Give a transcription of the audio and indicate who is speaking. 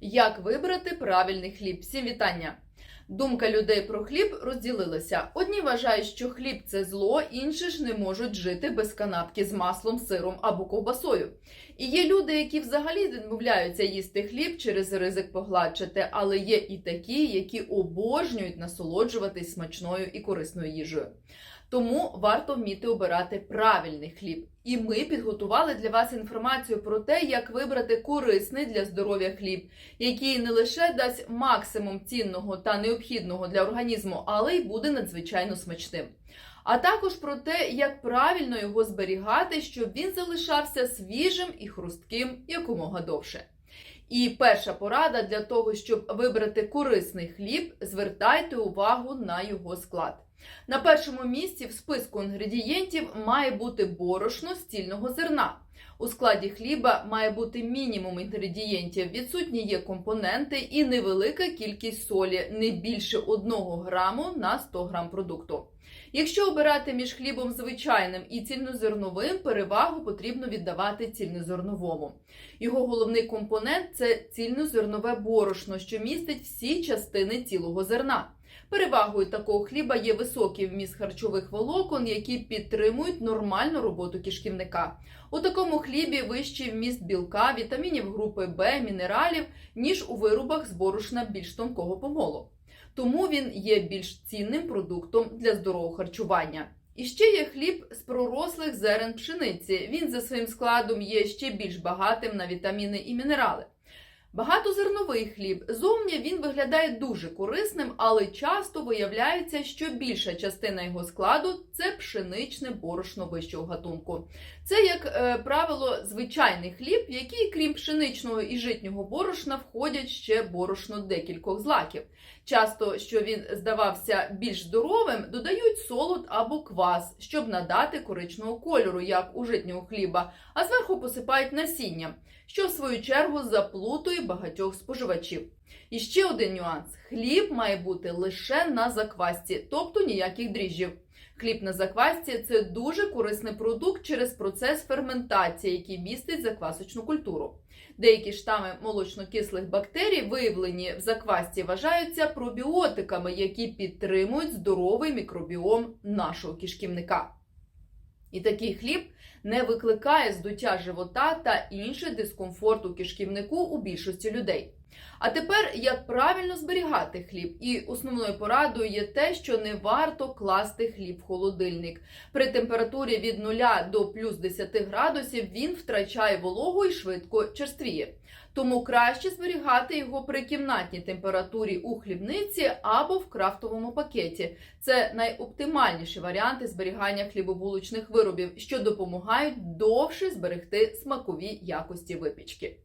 Speaker 1: Як вибрати правильний хліб? Всім вітання! Думка людей про хліб розділилася. Одні вважають, що хліб це зло, інші ж не можуть жити без канапки з маслом, сиром або ковбасою. І є люди, які взагалі відмовляються їсти хліб через ризик погладшити, але є і такі, які обожнюють насолоджуватись смачною і корисною їжею. Тому варто вміти обирати правильний хліб. І ми підготували для вас інформацію про те, як вибрати корисний для здоров'я хліб, який не лише дасть максимум цінного та необхідного для організму, але й буде надзвичайно смачним. А також про те, як правильно його зберігати, щоб він залишався свіжим і хрустким якомога довше. І перша порада для того, щоб вибрати корисний хліб, звертайте увагу на його склад. На першому місці в списку інгредієнтів має бути борошно з цільного зерна. У складі хліба має бути мінімум інгредієнтів, відсутні є компоненти і невелика кількість солі, не більше 1 граму на 100 грам продукту. Якщо обирати між хлібом звичайним і цільнозерновим, перевагу потрібно віддавати цільнозерновому. Його головний компонент це цільнозернове борошно, що містить всі частини цілого зерна. Перевагою такого хліба є високий вміст харчових волокон, які підтримують нормальну роботу кишківника. У такому хлібі вищий вміст білка, вітамінів групи Б, мінералів, ніж у виробах з борошна більш тонкого помолу. Тому він є більш цінним продуктом для здорового харчування. І ще є хліб з пророслих зерен пшениці. Він за своїм складом є ще більш багатим на вітаміни і мінерали. Багатозерновий хліб зовні він виглядає дуже корисним, але часто виявляється, що більша частина його складу це пшеничне борошно вищого гатунку. Це, як е, правило, звичайний хліб, який, крім пшеничного і житнього борошна, входять ще борошно декількох злаків. Часто, що він здавався більш здоровим, додають солод або квас, щоб надати коричного кольору, як у житнього хліба, а зверху посипають насінням, що в свою чергу заплутує багатьох споживачів. І ще один нюанс: хліб має бути лише на заквасці, тобто ніяких дріжджів. Хліб на заквасці це дуже корисний продукт через процес ферментації, який містить заквасочну культуру. Деякі штами молочно-кислих бактерій, виявлені в заквасці, вважаються пробіотиками, які підтримують здоровий мікробіом нашого кишківника. І такий хліб не викликає здуття живота та інший дискомфорт у кишківнику у більшості людей. А тепер як правильно зберігати хліб? І основною порадою є те, що не варто класти хліб в холодильник. При температурі від 0 до плюс 10 градусів він втрачає вологу і швидко черствіє. Тому краще зберігати його при кімнатній температурі у хлібниці або в крафтовому пакеті. Це найоптимальніші варіанти зберігання хлібобулочних виробів, що допомагають довше зберегти смакові якості випічки.